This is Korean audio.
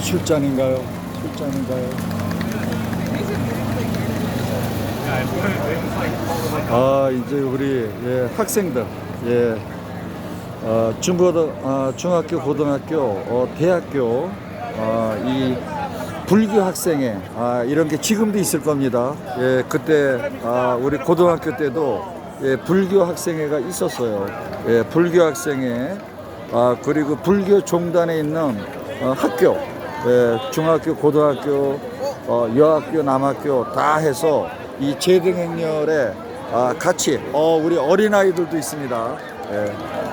술잔인가요? 술잔인가요? 아 이제 우리 예, 학생들 예, 어, 중고등 아, 중학교 고등학교 어, 대학교 어, 이 불교 학생회 아, 이런 게 지금도 있을 겁니다. 예, 그때 아, 우리 고등학교 때도 예, 불교 학생회가 있었어요. 예, 불교 학생회 아, 그리고 불교 종단에 있는 어, 학교 예, 중학교 고등학교 어, 여학교 남학교 다 해서 이 제등행렬에 아, 같이 어, 우리 어린아이들도 있습니다. 예.